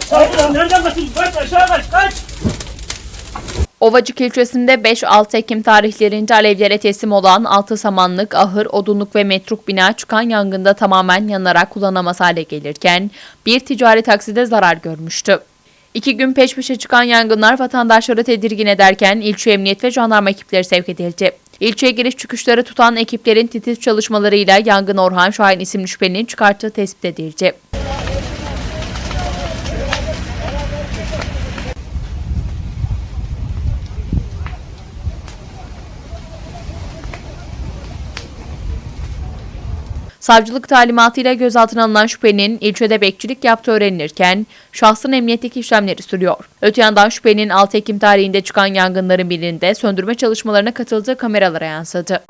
Sakin Nereden. Ovacık ilçesinde 5-6 Ekim tarihlerinde alevlere teslim olan 6 samanlık, ahır, odunluk ve metruk bina çıkan yangında tamamen yanarak kullanamaz hale gelirken bir ticari takside zarar görmüştü. İki gün peş peşe çıkan yangınlar vatandaşları tedirgin ederken ilçe emniyet ve jandarma ekipleri sevk edildi. İlçeye giriş çıkışları tutan ekiplerin titiz çalışmalarıyla yangın Orhan Şahin isimli şüphelinin çıkarttığı tespit edildi. Savcılık talimatıyla gözaltına alınan şüphelinin ilçede bekçilik yaptığı öğrenilirken şahsın emniyetteki işlemleri sürüyor. Öte yandan şüphelinin 6 Ekim tarihinde çıkan yangınların birinde söndürme çalışmalarına katıldığı kameralara yansıdı.